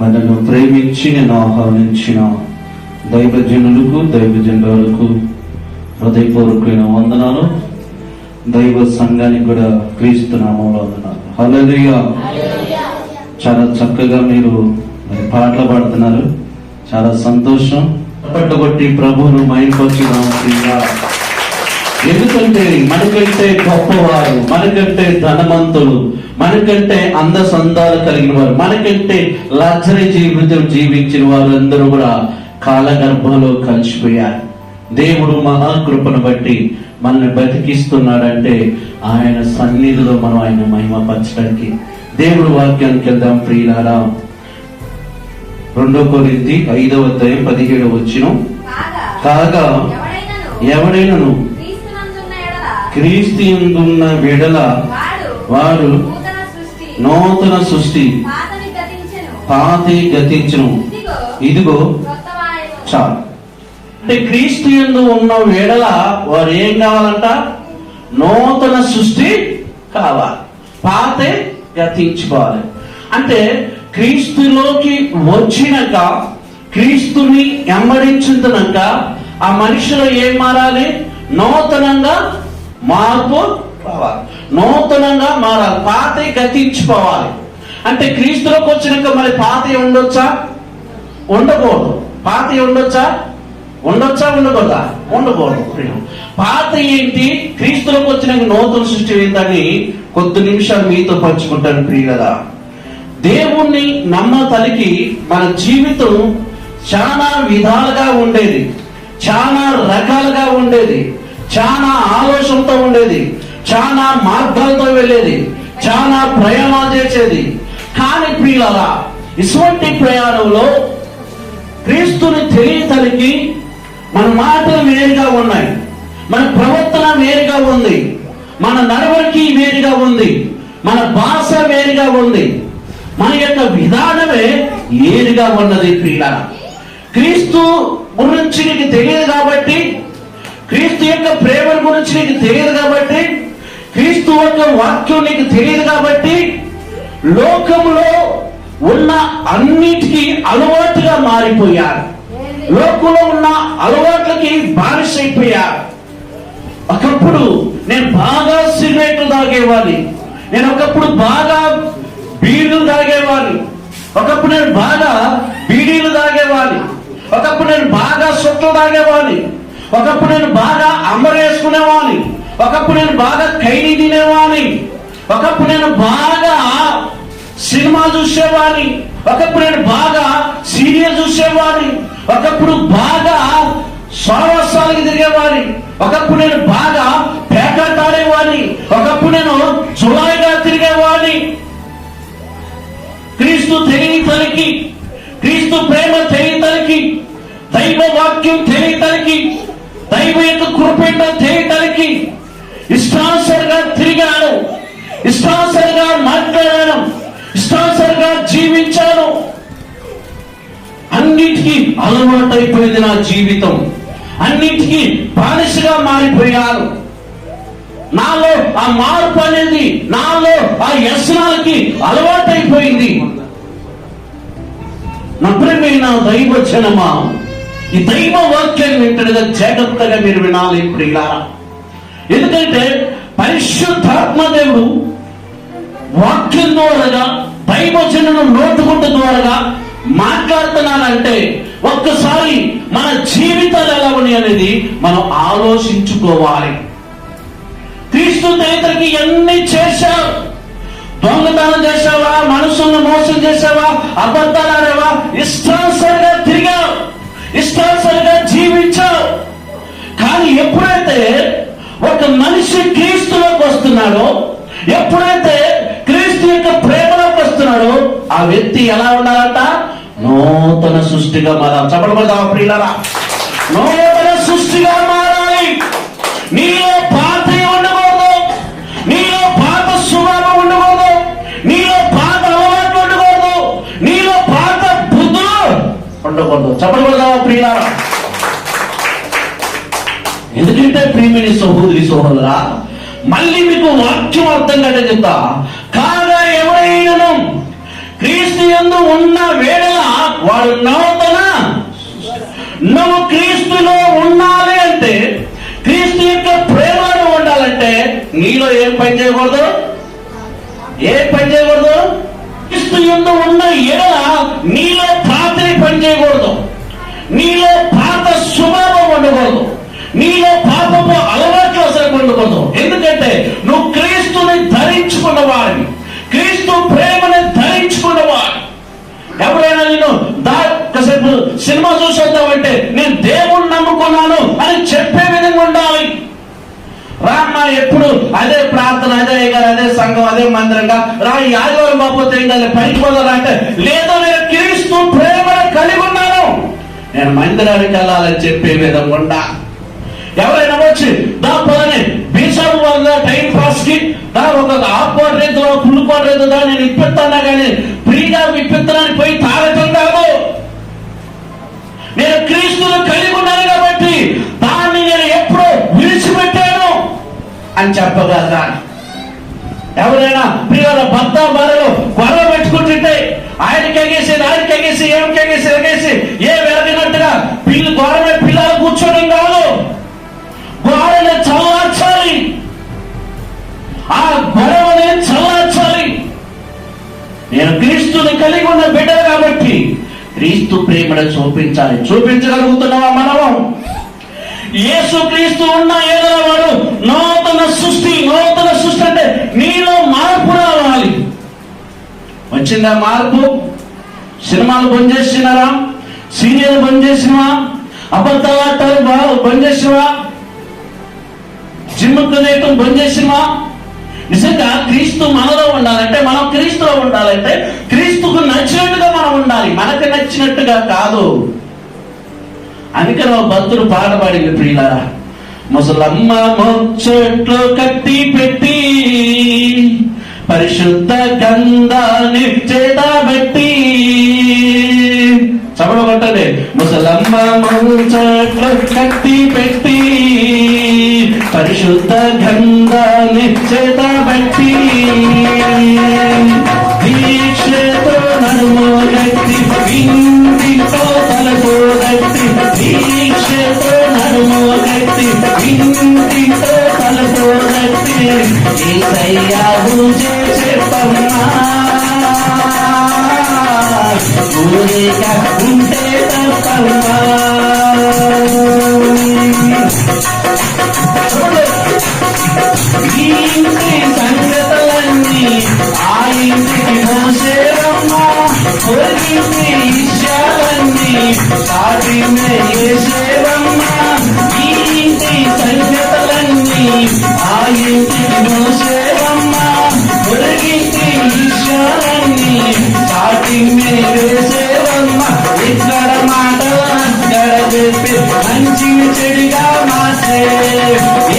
మనను ప్రేమించి నేను ఆహ్వానించిన దైవజనులకు దైవజనులకు హృదయపూర్వకమైన వందనాలు. దైవ సంఘానికి కూడా క్రీస్తు నామంలో వందనాలు. చాలా చక్కగా మీరు పాటలు పాడుతున్నారు. చాలా సంతోషం. పట్టుకొట్టి ప్రభువును ప్రియులా. ఎందుకంటే మనకంటే గొప్పవారు మనకంటే ధనవంతులు మనకంటే అంద సందాలు కలిగిన వారు మనకంటే లగ్జరీ జీవితం జీవించిన వారు అందరూ కూడా కాలగర్భంలో కలిసిపోయారు. దేవుడు మహాకృపను బట్టి మనల్ని బతికిస్తున్నాడంటే ఆయన సన్నిధిలో మనం ఆయన మహిమపరచడానికి దేవుడు వాక్యానికి వెళ్దాం ప్రియులారా. రెండో కొరింది ఐదవ అధ్యాయం పదిహేడు వచ్చిన కాగా ఎవడైనను? క్రీస్తు యందున్న విడల వాడు వాడు నూతన సృష్టి. పాతి గతించును. ఇదిగో. చాలు. అంటే క్రీస్తు యందు ఉన్న వేడల వారు ఏం కావాలంట? నూతన సృష్టి కావాలి. పాతే గతించుకోవాలి. అంటే క్రీస్తులోకి వచ్చినాక క్రీస్తుని వెంబడించుతున్నాక ఆ మనిషిలో ఏం మారాలి? నూతనంగా మార్పు రావాలి. నూతనంగా మారాలి. పాత గతించుకోవాలి అంటే క్రీస్తులోకి వచ్చినాక మరి పాత ఉండొచ్చా? ఉండకూడదు. పాత ఉండొచ్చా? ఉండొచ్చా? ఉండకూడదా? ఉండకూడదు పాత ఏంటి? క్రీస్తులకు వచ్చినాక నూతన సృష్టి ఏంటని కొద్ది నిమిషాలు మీతో పంచుకుంటాను ప్రియులదా దేవుణ్ణి నమ్మ తలికి మన జీవితం చాలా విధాలుగా ఉండేది. చాలా రకాలుగా ఉండేది. చాలా ఆలోచనతో ఉండేది చాలా మార్గాలతో వెళ్ళేది చాలా ప్రయాణాలు చేసేది. కానీ పిల్లల ఇటువంటి ప్రయాణంలో క్రీస్తుని తెలియతలికి మన మాటలు వేరుగా ఉన్నాయి మన ప్రవర్తన వేరుగా ఉంది మన నడవడికి వేరుగా ఉంది మన భాష వేరుగా ఉంది మన యొక్క విధానమే ఏరుగా ఉన్నది క్రీడ క్రీస్తు గురించి నీకు తెలియదు కాబట్టి క్రీస్తు యొక్క ప్రేమ గురించి నీకు తెలియదు కాబట్టి క్రీస్తు యొక్క వాక్యం నీకు తెలియదు కాబట్టి లోకంలో ఉన్న అన్నిటికీ అలవాటుగా మారిపోయారు. లోకంలో ఉన్న అలవాట్లకి బానిసైపోయారు. ఒకప్పుడు నేను బాగా సిగరెట్లు తాగేవాడిని. నేను ఒకప్పుడు బాగా బీడీలు తాగేవాడిని. ఒకప్పుడు నేను బాగా బీడీలు తాగేవాడిని. ఒకప్పుడు నేను బాగా సొట్లు తాగేవాడిని. ఒకప్పుడు నేను బాగా అమ్మరేసుకునేవాడిని ఒకప్పుడు నేను బాగా ఖైదీ తినేవాడిని ఒకప్పుడు నేను బాగా సినిమా చూసేవాడిని ఒకప్పుడు నేను బాగా సీరియల్ చూసేవాడిని ఒకప్పుడు బాగా సావాసాలకి తిరిగేవాడిని ఒకప్పుడు నేను బాగా పేకాట ఆడేవాడిని ఒకప్పుడు నేను జులాయిగా తిరిగేవాడిని క్రీస్తు తెలియతలకి క్రీస్తు ప్రేమ తెలియతలకి దైవ వాక్యం తెలియతలకి దైవ యొక్క కృపేట తెలియతలకి ఇష్టానుసరిగా తిరిగాను. ఇష్టానుసరిగా మాట్లాడాను. ఇష్టానుసరిగా జీవించాను. అన్నిటికీ అలవాటైపోయింది నా జీవితం. అన్నిటికీ బానిసగా మారిపోయాను. నాలో ఆ మార్పు అనేది నాలో ఆ వ్యసనాలకి అలవాటైపోయింది. నా దైవచనమా ఈ దైవ వాక్యాన్ని వింటుండగా జాగ్రత్తగా మీరు వినాలి ప్రియులారా. ఎందుకంటే పరిశుద్ధాత్మ దేవుడు వాక్యం ద్వారాగా దైవజనులు నోటుకుంట ద్వారాగా మాట్లాడుతున్నానంటే ఒక్కసారి మన జీవితాలు ఎలా ఉన్నాయి అనేది మనం ఆలోచించుకోవాలి. క్రీస్తు తేతరికి ఎన్ని చేశావు దొంగతనం చేసావా మనుషులను మోసం చేసావా అబద్ధాలు ఆడావా? ఇష్టానుసరిగా తిరిగా ఇష్టానుసరిగా జీవించావు. కానీ ఎప్పుడైతే ఒక మనిషి క్రీస్తులోకి వస్తున్నాడో ఎప్పుడైతే క్రీస్తు యొక్క ప్రేమలోకి వస్తున్నాడో ఆ వ్యక్తి ఎలా ఉండాలంట? నూతన సృష్టిగా మారాలి. చెప్పడం ప్రియులరా. నూతన సృష్టిగా మారాలి. నీలో ఉండకూడదు చెప్పబడదా ప్రియులారా? ఎందుకంటే ప్రియమిని సహోదరి సహోదరా మళ్ళీ మీకు వాక్యం అర్థం కంటే చెప్తా. కాగా ఎవరైనా క్రీస్తు ఎందు ఉన్న వేళ వాడు నూతన నువ్వు క్రీస్తులో ఉండాలి అంటే క్రీస్తు యొక్క ప్రేమలో ఉండాలంటే నీలో ఏం పని చేయకూడదు? ఏ చేయకూడదు నీలో పాత స్వభావం ఉండకూడదు. నీలో పాపపు అలవాట్లు అసలు ఉండకూడదు. ఎందుకంటే నువ్వు క్రీస్తుని ధరించుకున్న వాడిని క్రీస్తు ప్రేమని ధరించుకున్న వాడు. ఎవరైనా నేను దా కాసేపు సినిమా చూసేద్దామంటే నేను దేవుణ్ణి నమ్ముకున్నాను అని చెప్పే విధంగా ఉండాలి. రామ్మ ఎప్పుడు అదే ప్రార్థన అదే గారు అదే సంఘం అదే మందిరంగా. రా ఈ ఆదివారం బాబోతే ఏం కాదు పైకి పోదారా అంటే లేదో నేను క్రీస్తు ప్రేమ కలిగి ఉన్నాను. నేను మందిరానికి వెళ్ళాలని చెప్పే విధంగా ఉండా. ఎవరైనా వచ్చి దా పోదని బీసం వల్ల టైం పాస్కి దా ఒక ఆకుకోట రైతులో రైతు దా నేను ఇప్పిస్తానా కానీ ఫ్రీగా ఇప్పిస్తానని పోయి తాగటం కాదు నేను క్రీస్తులు కలిగి ఉన్నాను కాబట్టి దాన్ని నేను ఎప్పుడో విడిచిపెట్టాను అని చెప్పగలరా? ఎవరైనా ప్రియుల భర్త భార్యలు గొడవ పెట్టుకుంటుంటే ఆయనకి ఎగేసి ఆయనకి ఎగేసి ఏమికి ఎగేసి ఎగేసి ఏ వెరగినట్టుగా పిల్లి గొడవ పిల్లలు కూర్చోడం కాదు. గోడని చల్లార్చాలి. ఆ గొడవని చల్లార్చాలి. నేను క్రీస్తుని కలిగి ఉన్న బిడ్డ కాబట్టి క్రీస్తు ప్రేమను చూపించాలి. చూపించగలుగుతున్నావా మనము? యేసు క్రీస్తు ఉన్న ఏదో వాడు నూతన సృష్టి నూతన సృష్టి అంటే నీలో మార్పు రావాలి. వచ్చిందా మార్పు? సినిమాలు బంద్ చేసినారా? సీరియల్ బంద్ చేసినవా? అబద్ధాలు ఆడతారు బాగా బంద్ చేసినవా? జిమ్ తినేయటం బంద్ చేసినవా? నిజంగా క్రీస్తు మనలో ఉండాలంటే మనం క్రీస్తులో ఉండాలంటే క్రీస్తుకు నచ్చినట్టుగా మనం ఉండాలి. మనకు నచ్చినట్టుగా కాదు. అందుకని ఒక భక్తుడు పాట పాడింది ప్రియులారా. ముసలమ్మ ముచ్చట్లు కట్టి పెట్టి పరిశుద్ధ గంధాన్ని చేతబెట్టి పెట్టి. ముసలమ్మ ముచ్చట్లు కట్టి పెట్టి పరిశుద్ధ గంధాన్ని చేతబెట్టి దీక్షతో నడుమో గట్టి ఇంటితో ఇంటితో తలపు గట్టి ఏసయ్యావు చెప్పమ్మా ఊరిక ఉంటే తప్పమ్మా ఈ ఇంటి సంగతులన్నీ ఆ ఇంటికి మోసేరమ్మా చేసేవమ్మా ఆ ఇంటికి మోసేరమ్మా ఒరిగింటి విషయాలన్నీ సాటినే వేసేవమ్మా ఇక్కడ మాటలు అక్కడ చెప్పి మంచి చెడుగా మార్చే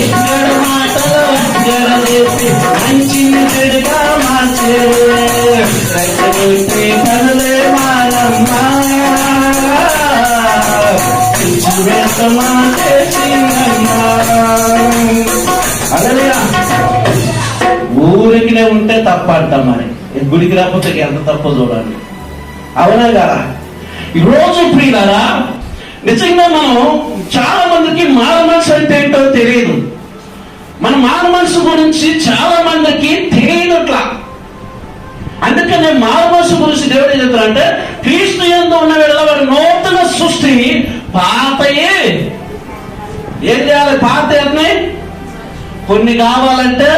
ఇక్కడ మాటలు అక్కడ చెప్పి మంచి చెడుగా మార్చే రైతు పనులే మానమ్మా వేసమా చేసిందమ్మా ఊరికినే ఉంటే తప్ప అంటాం మరి గుడికి రాకపోతే ఎంత తప్ప చూడండి అవునా కదా? ఈరోజు ప్రియులారా నిజంగా మనం చాలా మందికి మాన మనసు అంటే ఏంటో తెలియదు. మన మాన మనసు గురించి చాలా మందికి తెలియదట్లా అందుకనే మాన మనసు గురించి దేవుడు ఏం చెప్తారంటే క్రీస్తు ఎందు ఉన్న వేళ వారి నూతన సృష్టి పాతయే. ఏం చేయాలి? పాత ఏంటి కొన్ని కావాలంటే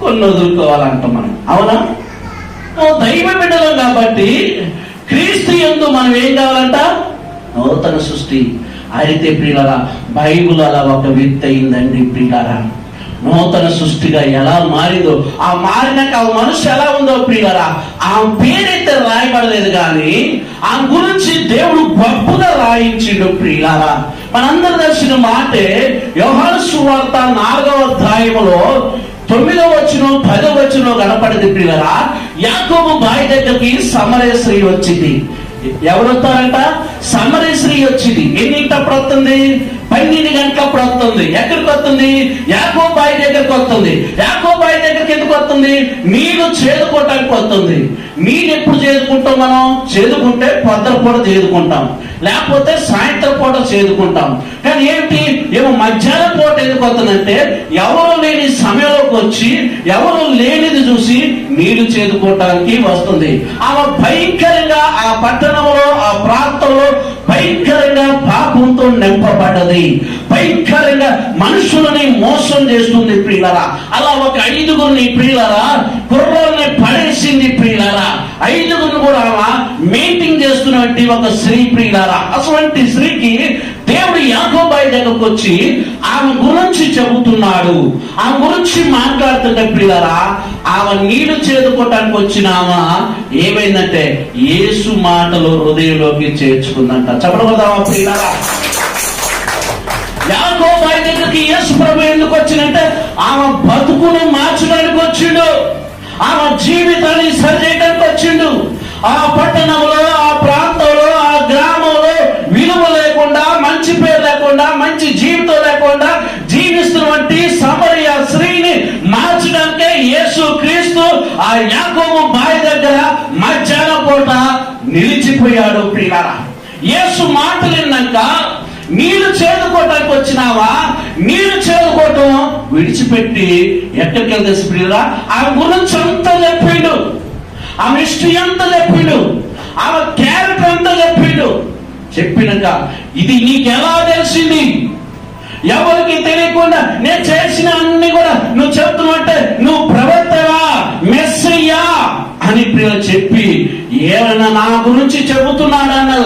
కొన్ని వదులుకోవాలంట మనం. అవునా? ఓ దైవ బిడ్డలం కాబట్టి క్రీస్తు ఎందు మనం ఏం కావాలంట? నూతన సృష్టి. అయితే ప్రియులరా బైబుల్ అలా ఒక వ్యక్తి అయిందండి ప్రియులరా. నూతన సృష్టిగా ఎలా మారిందో ఆ మారినాక ఆ మనసు ఎలా ఉందో ప్రియరా ఆ పేరైతే రాయబడలేదు కానీ ఆ గురించి దేవుడు గొప్పగా రాయించిండు ప్రియారా మనందరి దర్శన మాటే వ్యవహార సువార్త నాలుగవ అధ్యాయంలో తొమ్మిదో వచ్చిన పదో వచ్చిన కనపడింది ప్రియులరా. యాకోబు బాయి దగ్గరికి సమరేశ్రీ వచ్చింది. ఎవరు వస్తారంట సమరేశ్రీ వచ్చింది. ఎన్నింటప్పుడు వస్తుంది పన్నెండు గంటలప్పుడు వస్తుంది. ఎక్కడికి వస్తుంది? యాకో బాయి దగ్గరికి వస్తుంది. యాకో బాయి దగ్గరికి ఎందుకు వస్తుంది? నీళ్ళు చేదుకోవటానికి వస్తుంది. నీళ్ళు ఎప్పుడు చేదుకుంటాం మనం? చేదుకుంటే పొద్దున పూట చేదుకుంటాం. లేకపోతే సాయంత్రం పూట చేదుకుంటాం. కానీ ఏంటి ఏమో మధ్యాహ్నం పూట ఎందుకు వస్తుందంటే ఎవరు లేని సమయంలోకి వచ్చి ఎవరు లేనిది చూసి నీళ్ళు చేదుకోవటానికి వస్తుంది. ఆమె భయంకరంగా ఆ పట్టణంలో ఆ ప్రాంతంలో పాపంతో నింపబడ్డది. భయంకరంగా మనుషులని మోసం చేస్తుంది ప్రియులరా. అలా ఒక ఐదుగురిని ప్రియులరా కుర్రల్ని పడేసింది ప్రియులరా. ఐదుగురిని కూడా మీటింగ్ చేస్తున్నటువంటి ఒక స్త్రీ ప్రియులరా. అటువంటి స్త్రీకి యాకోబాయి దగ్గరకు వచ్చి ఆమె గురించి చెబుతున్నాడు. ఆమె గురించి మాట్లాడుతుంటే పిల్లరా ఆమె నీళ్ళు చేదుకోవటానికి వచ్చిన ఆమె ఏమైందంటే యేసు మాటలు హృదయంలోకి చేర్చుకుందంట. చెప్పడగదామా పిల్లరా యాకోబాయి దగ్గరికి యేసు ప్రభు ఎందుకు వచ్చిందంటే ఆమె బతుకును మార్చడానికి వచ్చిండు. ఆమె జీవితాన్ని సరిచేయడానికి వచ్చిండు. ఆ పట్టణంలో ఆ ప్రాంతంలో ఆ గ్రామంలో విలువ లేకుండా మంచి పేరు లేకుండా మంచి జీవితం లేకుండా జీవిస్తున్నటువంటి సమరయ స్త్రీని మార్చడానికే యేసు క్రీస్తు ఆ యాకోబు బావి దగ్గర మధ్యాహ్న పూట నిలిచిపోయాడు ప్రియారా యేసు మాటలు విన్నాక నీళ్ళు చేరుకోవటానికి వచ్చినావా? నీళ్ళు చేదుకోవటం విడిచిపెట్టి ఎక్కడికి వెళ్తే ప్రియురా ఆమె గురించి అంతా చెప్పిండు ఆమె హిస్టరీ అంతా చెప్పిండు ఆమె క్యారెక్టర్ అంతా చెప్పిండు చెప్పినాక ఇది నీకు ఎలా తెలిసింది? ఎవరికి తెలియకుండా నేను చేసిన అన్ని కూడా నువ్వు చెప్తున్నట్టే నువ్వు ప్రవర్తవా మెస్సయ్యా అని ప్రియ చెప్పి ఏమైనా నా గురించి చెబుతున్నాడు వెలిగి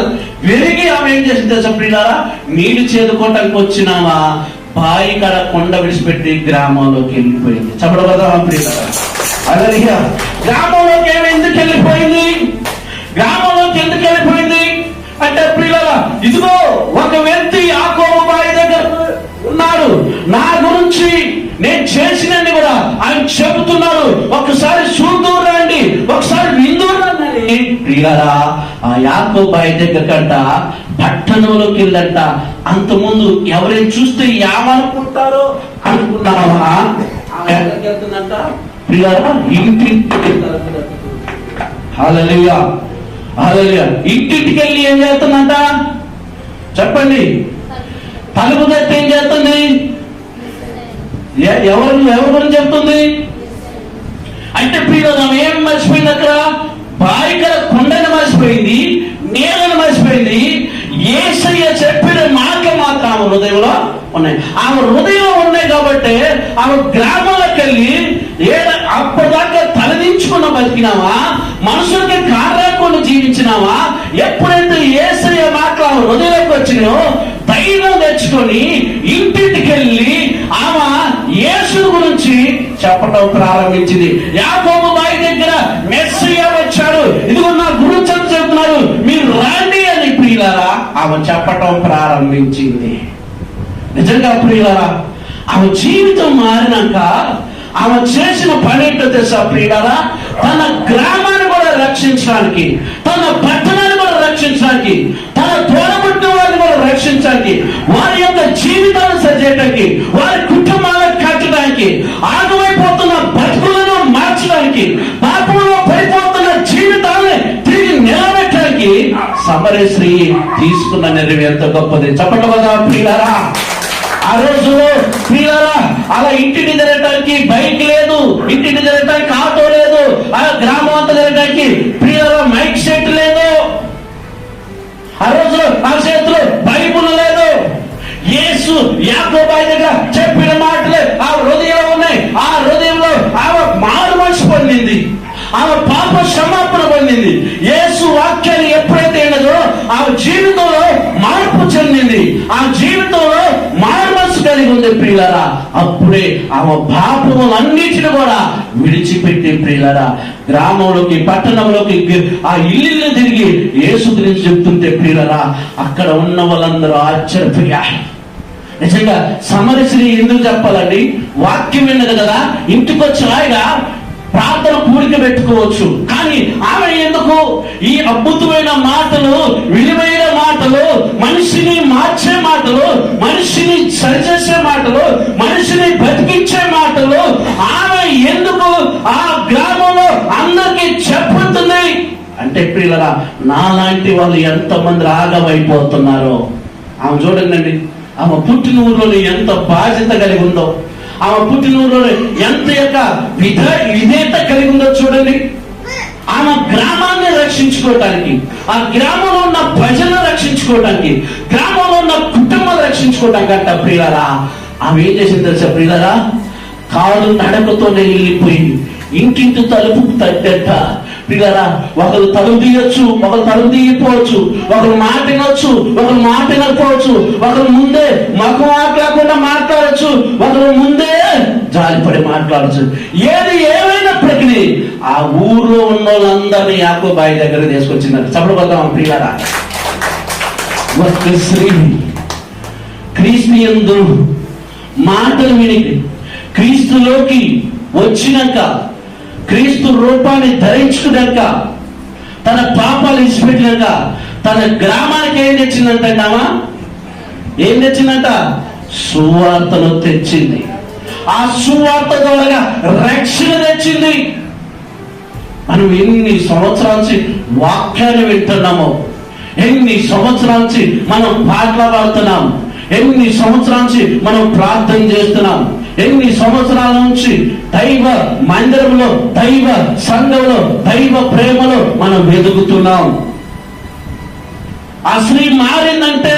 విరిగి ఆమె ఏం చేసింది చెప్పినారా? ప్రియులారా నీళ్ళు చేదుకోవటానికి వచ్చినామా బాయి కడ కొండ విడిచిపెట్టి గ్రామంలోకి వెళ్ళిపోయింది. చెప్పడం కదా ప్రియులారా. గ్రామంలోకి ఏమి ఎందుకు వెళ్ళిపోయింది? గ్రామంలోకి ఎందుకు వెళ్ళిపోయింది? అంటే ప్రియులరా ఇదిగో ఒక వ్యక్తి ఆకోబాయి బాయి దగ్గర ఉన్నాడు. నా గురించి నేను చేసినన్ని కూడా ఆయన చెబుతున్నాడు ఒకసారి చూద్దూరు రండి. ఒకసారి విందూరు రండి. ప్రియులరా ఆ యాకో బాయి దగ్గర పట్టణంలోకి వెళ్ళంట అంతకుముందు ఎవరైనా చూస్తే ఏమనుకుంటారో అనుకున్నావా ఆమె ఎక్కడికి వెళ్తుందంట ప్రియులరా ఇంటింటికి వెళ్తారు హల్లెలూయా ఇంటింటికి వెళ్ళి ఏం చేస్తుందంట? చెప్పండి. తలుపు తట్టి ఏం చేస్తుంది? ఎవరు ఎవరి గురించి చెప్తుంది? అంటే ప్రియులు ఆమె ఏం మర్చిపోయింది అక్కడ బాయికల కొండను మర్చిపోయింది నేలను మర్చిపోయింది. ఏసయ్య చెప్పిన మాటలు మాత్రం ఆమె హృదయంలో ఉన్నాయి. ఆమె హృదయంలో ఉన్నాయి కాబట్టి ఆమె గ్రామాలకు వెళ్ళి ఏడ అప్పటిదాకా తలదించుకున్న బతికినావా? మనుషులకి కారాకుండా జీవించినావా? ఎప్పుడైతే ఏసయ్య మాటలు ఆమె హృదయంలోకి వచ్చినాయో ధైర్యం తెచ్చుకొని ఇంటింటికి వెళ్ళి ఆ యేసు గురించి చెప్పటం ప్రారంభించింది. యాకోబు బాయి దగ్గర మెస్సియా వచ్చాడు. ఇదిగో నా గురించి అని చెప్తున్నారు మీరు రాండి అని ప్రియులారా ఆమె చెప్పటం ప్రారంభించింది. నిజంగా ప్రియులారా ఆమె జీవితం మారినాక ఆమె చేసిన పని ఏంటో తెలుసా ప్రియులారా? తన గ్రామాన్ని కూడా రక్షించడానికి తన పట్టణాన్ని కూడా రక్షించడానికి తన తోడబుట్టిన వారిని కూడా రక్షించడానికి వారి యొక్క జీవితాలను సరిచేయడానికి వారి కుటుంబ మార్చడానికి ఆగమైపోతున్న బతుకులను మార్చడానికి పాపంలో పడిపోతున్న జీవితాన్ని తిరిగి నిలబెట్టడానికి సమరశ్రీ తీసుకున్న నిర్ణయం ఎంత గొప్పది. చెప్పండి కదా ప్రియులారా. ఆ రోజులో ప్రియులారా అలా ఇంటిని తిరగటానికి బైక్ లేదు ఇంటిని తిరగటానికి ఆటో లేదు ఆ గ్రామం అంతా తిరగటానికి ప్రియుల మైక్ సెట్ లేదు. ఆ రోజు ఆ చేతిలో బైబుల్ లేదు యేసు యాకోబాయి దగ్గర చెప్పిన మాటలే ఆ హృదయంలో ఉన్నాయి. ఆ హృదయంలో ఆమె మారు మనసు పొందింది. ఆమె పాప క్షమాపణ పొందింది. యేసు వాక్యాన్ని ఎప్పుడైతే ఉన్నదో ఆమె జీవితంలో మార్పు చెందింది. ఆ జీవితంలో మారు మనసు కలిగి ఉంది ప్రియులరా. అప్పుడే ఆమె పాపములన్నిటిని కూడా విడిచిపెట్టి ప్రియులరా. గ్రామంలోకి పట్టణంలోకి ఆ ఇల్లు తిరిగి యేసు గురించి చెప్తుంటే ప్రియులరా అక్కడ ఉన్న వాళ్ళందరూ ఆశ్చర్యపోయారు. నిజంగా సమరశ్రీ ఎందుకు చెప్పాలండి? వాక్యం విన్నది కదా ఇంటికి వచ్చి ప్రార్థన కూడిక పెట్టుకోవచ్చు. కానీ ఆమె ఎందుకు? ఈ అద్భుతమైన మాటలు విలువైన మాటలు మనిషిని మార్చే మాటలు మనిషిని సరిచేసే మాటలు మనిషిని బతికించే మాటలు ఆమె ఎందుకు ఆ గ్రామంలో అందరికీ చెప్పుతుంది? అంటే ప్రియులరా నాలాంటి వాళ్ళు ఎంతమంది రాగమైపోతున్నారో ఆమె చూడండి ఆమె పుట్టిన ఊరిలో ఎంత బాధ్యత కలిగి ఉందో ఆమె పుట్టిన ఊరిలో ఎంత యొక్క విధ విధేయత కలిగి ఉందో చూడండి. ఆమె గ్రామాన్ని రక్షించుకోవటానికి ఆ గ్రామంలో ఉన్న ప్రజలను రక్షించుకోవటానికి గ్రామంలో ఉన్న కుటుంబాలు రక్షించుకోవటానికి అంట ప్రియులరా ఆమె ఏం చేసింది తెలుసా ప్రియులరా? కాలు నడకతోనే వెళ్ళిపోయింది ఇంటింటి తలుపు తట్టట పిల్లరా ఒకరు తలుపు తీయొచ్చు ఒకరు తలుపు తీయకపోవచ్చు. ఒకరు మాట వినొచ్చు ఒకరు మాట వినకపోవచ్చు. ఒకరు ముందే మాకు మాట్లాడకుండా మాట్లాడచ్చు. ఒకరు ముందే జాలిపడి మాట్లాడచ్చు. ఏది ఏమైనప్పటికీ ఆ ఊర్లో ఉన్న వాళ్ళందరినీ యాకో బాయి దగ్గర తీసుకొచ్చిందంట. చప్పడబద్దాం పిల్లరా ఒక స్త్రీ క్రీస్తు మాటలు విని క్రీస్తులోకి వచ్చినాక క్రీస్తు రూపాన్ని ధరించుకున్నాక తన పాపాలు ఇచ్చిపెట్టినాక తన గ్రామానికి ఏం తెచ్చిందంటామా ఏం తెచ్చిందంట? సువార్తను తెచ్చింది. ఆ సువార్త ద్వారా రక్షణ తెచ్చింది. మనం ఎన్ని సంవత్సరాల నుంచి వాక్యాన్ని వింటున్నామో ఎన్ని సంవత్సరాల నుంచి మనం పాటలు పాడుతున్నాం ఎన్ని సంవత్సరాల నుంచి మనం ప్రార్థన చేస్తున్నాం ఎన్ని సంవత్సరాల నుంచి దైవ మందిరంలో దైవ సంఘంలో దైవ ప్రేమలో మనం వెతుకుతున్నాం. ఆ స్త్రీ మారిందంటే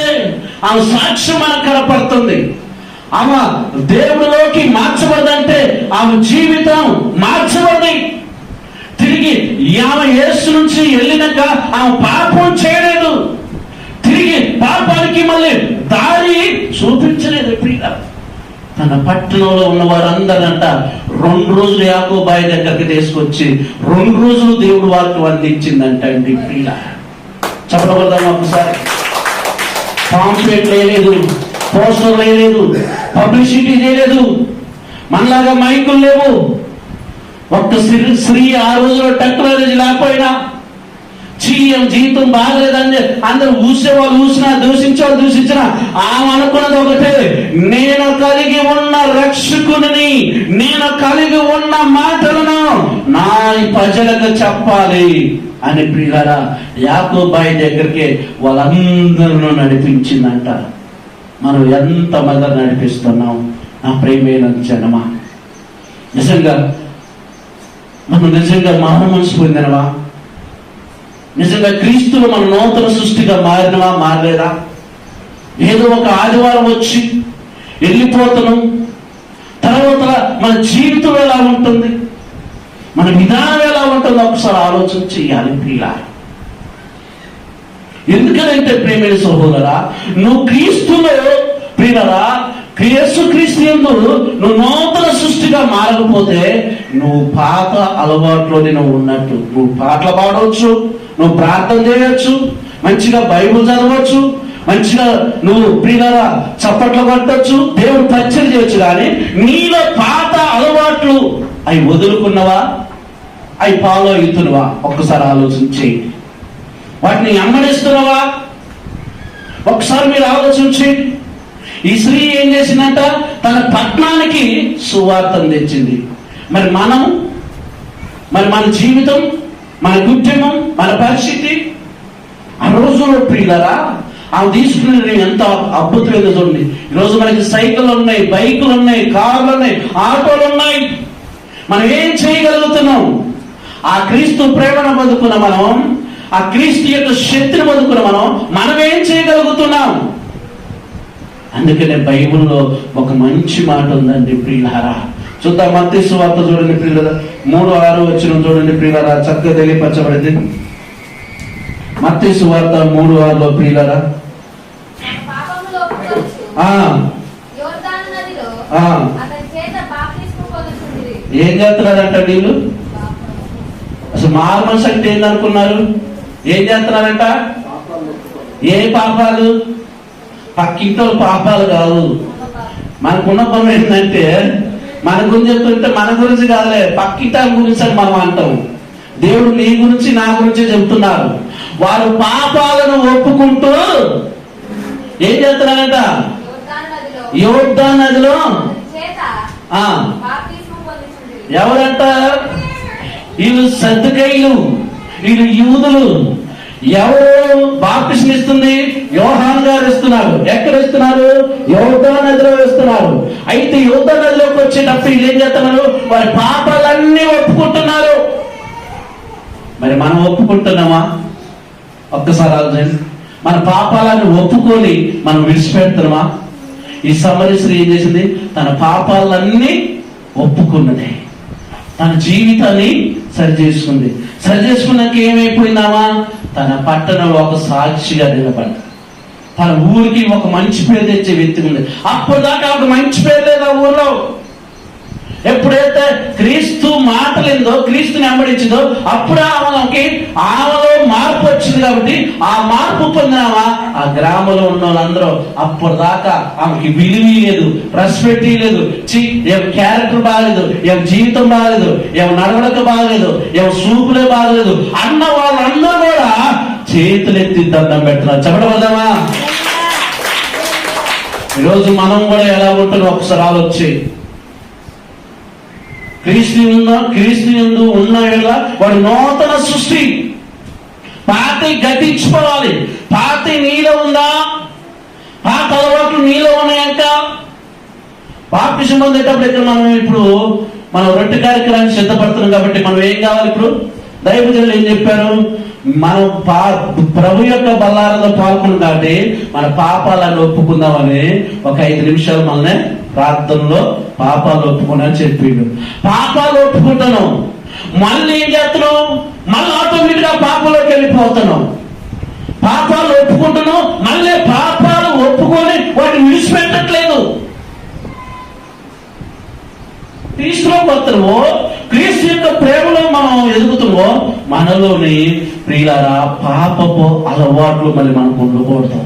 ఆమె సాక్ష్యం మనకు కనపడుతుంది. ఆమె దేవుడిలోకి మార్చబడదంటే ఆమె జీవితం మార్చబడి తిరిగి ఆమె యేసు నుంచి వెళ్ళినాక ఆమె పాపం చేయలేదు. తిరిగి పాపానికి మళ్ళీ దారి చూపించలేదు ఎప్పుడు తన పట్టణంలో ఉన్న వారందరంట రెండు రోజులు యాకోబాయి దగ్గరికి తీసుకొచ్చి రెండు రోజులు దేవుడు వారికి అందించిందంట అండి ప్రియ. చెప్పబడదాం ఒకసారి? పాంప్లెట్ లేదు పోస్టర్ లేదు పబ్లిసిటీ చేయలేదు. మనలాగా మైకులు లేవు. ఒక్క స్త్రీ స్త్రీ ఆ రోజులో టెక్నాలజీ లేకపోయినా జీవం జీవితం బాగలేదని అందరు ఊసే వాళ్ళు ఊసినా దూషించే వాళ్ళు దూషించినా ఆమె అనుకున్నది ఒకటే. నేను కలిగి ఉన్న రక్షకుని నేను కలిగి ఉన్న మాటలను నా ఈ ప్రజలకు చెప్పాలి అని ప్రియులారా యాకోబాయి దగ్గరికి వాళ్ళందరూ నడిపించిందంట. మనం ఎంత మంది నడిపిస్తున్నాం నా ప్రేమైన జనమా. నిజంగా మనం నిజంగా మానవ మనసు పొందినవా? నిజంగా క్రీస్తులు మన నూతన సృష్టిగా మారినవా మారలేదా? ఏదో ఒక ఆదివారం వచ్చి వెళ్ళిపోతున్నాం. తర్వాత మన జీవితం ఎలా ఉంటుంది? మన విధానం ఎలా ఉంటుందో ఒకసారి ఆలోచన చేయాలి ప్రియులా ఎందుకనంటే ప్రేమైన సహోదరా నువ్వు క్రీస్తులో ప్రియులరా యేసు క్రీస్తు నువ్వు నూతన సృష్టిగా మారకపోతే నువ్వు పాత అలవాట్లోనే నువ్వు ఉన్నట్టు. నువ్వు పాటలు పాడవచ్చు నువ్వు ప్రార్థన చేయొచ్చు మంచిగా బైబుల్ చదవచ్చు మంచిగా నువ్వు ప్రియులరా చప్పట్లు కొట్టచ్చు దేవుడు పరిచయం చేయొచ్చు కానీ నీలో పాత అలవాట్లు అవి వదులుకున్నవా? అవి ఫాలో అవుతున్నవా ఒక్కసారి ఆలోచించి వాటిని అమ్మడిస్తున్నావా ఒకసారి మీరు ఆలోచన ఈ స్త్రీ ఏం చేసిందంట? తన పట్నానికి సువార్తను తెచ్చింది. మరి మనం? మరి మన జీవితం? మన ఉద్యమం మన పరిస్థితి. ఆ రోజుల్లో ప్రియులరా ఆ తీసుకుని ఎంత అద్భుతమైన చూడండి. ఈరోజు మనకి సైకిల్ ఉన్నాయి బైకులు ఉన్నాయి కార్లు ఉన్నాయి ఆటోలు ఉన్నాయి. మనం ఏం చేయగలుగుతున్నాం? ఆ క్రీస్తు ప్రేమను బతుకున్న మనం ఆ క్రీస్తు యొక్క శక్తిని బతుకున్న మనం మనం ఏం చేయగలుగుతున్నాం? అందుకనే బైబిల్లో ఒక మంచి మాట ఉందండి ప్రియులారా. చూద్దాం మత్తి వార్త చూడండి ప్రియులరా. మూడు ఆరు వచ్చిన చూడండి ప్రియులరా. చక్కగా తెలియపరచబడింది. మత్తి వార్త మూడు ఆరులో ప్రియులరా. ఏం చేస్తున్నారంట వీళ్ళు అసలు మారు శక్తి అంటే ఏందనుకున్నారు? ఏం చేస్తున్నారంట? ఏ పాపాలు? పక్కింట్లో పాపాలు కాదు. మనకున్న పనులు ఏంటంటే మన గురించి చెప్తుంటే మన గురించి కాదులే పక్కింట గురించి అని మనం అంటాం దేవుడు నీ గురించి నా గురించి చెప్తున్నారు. వారు పాపాలను ఒప్పుకుంటూ ఏం చేస్తున్నారంట? యోద్ధా నదిలో ఆ ఎవరంట? వీళ్ళు సర్దుకైలు వీళ్ళు యూదులు. ఎవరు బాప్టిజం ఇస్తుంది? యోహాన్ గారు ఇస్తున్నారు. ఎక్కడ ఇస్తున్నారు? యోధా నదిలో ఇస్తున్నారు అయితే యోధా నదిలోకి వచ్చేటప్పుడు వీళ్ళు ఏం చేస్తున్నారు? వారి పాపాలన్నీ ఒప్పుకుంటున్నారు. మరి మనం ఒప్పుకుంటున్నామా? ఒక్కసారి ఆలోచన మన పాపాలను ఒప్పుకొని మనం విడిచిపెడుతున్నామా? ఈ సమరశ్రీ ఏం చేసింది? తన పాపాలన్నీ ఒప్పుకున్నది. తన జీవితాన్ని సరి చేసుకుంది సరి చేసుకున్నాక ఏమైపోయిందామా తన పట్టణంలో ఒక సాక్షిగా నిలబడి తన ఊరికి ఒక మంచి పేరు తెచ్చే వ్యక్తి ఉంది. అప్పుడు దాకా ఒక మంచి పేరు లేదు ఆ ఊర్లో. ఎప్పుడైతే క్రీస్తు మాటలిందో క్రీస్తుని వెంబడించిందో అప్పుడు ఆమెకి ఆమెలో మార్పు వచ్చింది కాబట్టి ఆ మార్పు పొందినామా? ఆ గ్రామంలో ఉన్న వాళ్ళందరూ అప్పుడు దాకా ఆమెకి విలువ లేదు రెస్పెక్ట్ లేదు. చి ఏం క్యారెక్టర్ బాగలేదు ఏం జీవితం బాగలేదు ఏం నడవడక బాగలేదు ఏం సూపులే బాగలేదు అన్న వాళ్ళందరూ కూడా చేతులెత్తి దండం పెడుతున్నారు. చెప్పడమా ఈరోజు మనం కూడా ఎలా ఉంటుందో ఒకసారి ఆలోచి క్రీస్తు క్రీస్తు ఎందు ఉన్న వేళ వాడు నూతన సృష్టి. పాత గతించుకోవాలి. పాత నీలో ఉందా? పాత అలవాట్లు నీలో ఉన్నాయంట. బాప్టిజం పొందేటప్పుడు ఇక్కడ మనం ఇప్పుడు మనం రొట్టె కార్యక్రమాన్ని సిద్ధపడుతున్నాం కాబట్టి మనం ఏం కావాలి ఇప్పుడు? దైవజనులు ఏం చెప్పారు? మనం పా ప్రభు యొక్క బల్లారంలో పాల్గొన్నాం కాబట్టి మన పాపాలను ఒప్పుకుందామని ఒక ఐదు నిమిషాలు మనల్ని ప్రార్థనలో పాపాలు ఒప్పుకున్నాను చెప్పిండు పాపాలు ఒప్పుకుంటాను. మళ్ళీ ఏం చేస్తున్నాం మళ్ళీ ఆటోమేటిక్గా పాపంలోకి వెళ్ళిపోతున్నాం పాపాలు ఒప్పుకుంటున్నాం మళ్ళీ పాపాలు ఒప్పుకొని వాటిని విడిచిపెట్టట్లేదు. క్రీస్తులో పోతున్నామో క్రీస్తు యొక్క ప్రేమలో మనం ఎదుగుతున్నామో మనలోని ప్రియులారా పాపపు అలవాట్లు మళ్ళీ మనకు ఉండకూడదు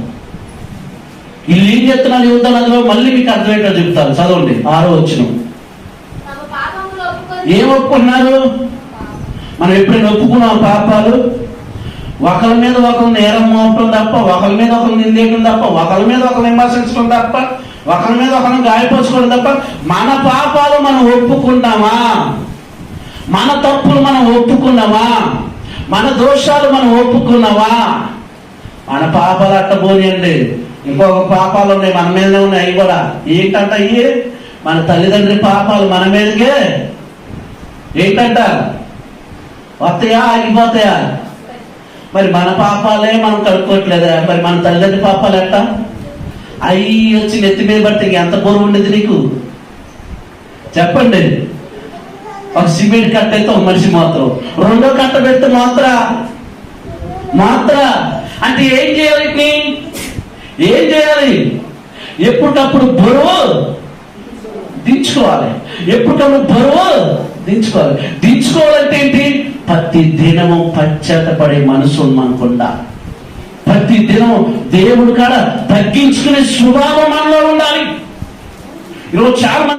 వీళ్ళు ఏం చెప్తున్నారు యుద్ధ మళ్ళీ మీకు అర్థమయ్యేటో చెప్తారు చదవండి. ఆరో వచ్చిన ఏం ఒప్పుకున్నారు? మనం ఎప్పుడైనా ఒప్పుకున్నాం పాపాలు? ఒకరి మీద ఒకరు నేరం మోపడం తప్ప ఒకరి మీద ఒకరు నిందేయడం తప్ప ఒకరి మీద ఒకరు విమర్శించడం తప్ప ఒకరి మీద ఒకరిని గాయపరచుకోవడం తప్ప మన పాపాలు మనం ఒప్పుకున్నామా? మన తప్పులు మనం ఒప్పుకున్నామా? మన దోషాలు మనం ఒప్పుకున్నామా? మన పాపాలు అట్టబోనియండి. ఇంకొక పాపాలు ఉన్నాయి మన మీదనే ఉన్నాయి అవి కూడా. ఏంటంట ఇవి మన తల్లిదండ్రి పాపాలు మన మీదకే ఏంటంట? వస్తాయా ఆగిపోతాయా? మరి మన పాపాలే మనం కనుక్కోవట్లేదా మరి మన తల్లిదండ్రి పాపాలు ఎట్ట? అయి వచ్చి నెత్తి మీద పడితే ఎంత బోరు ఉండేది నీకు? చెప్పండి. ఒక సిమెంట్ కట్ట అయితే ఒక మనిషి మాత్రం. రెండో కట్ట పెడితే మాత్ర? మాత్ర? అంటే ఏం చేయాలి ఏం చేయాలి? ఎప్పటికప్పుడు బరువు దించుకోవాలి. ఎప్పటికప్పుడు బరువు దించుకోవాలి. దించుకోవాలంటే ఏంటి? ప్రతి దినము పశ్చాత్తపడే మనసు ఉందనుకుండా ప్రతి దినం దేవుడు కాడ తగ్గించుకునే స్వభావం మనలో ఉండాలి. ఈరోజు చాలా మంది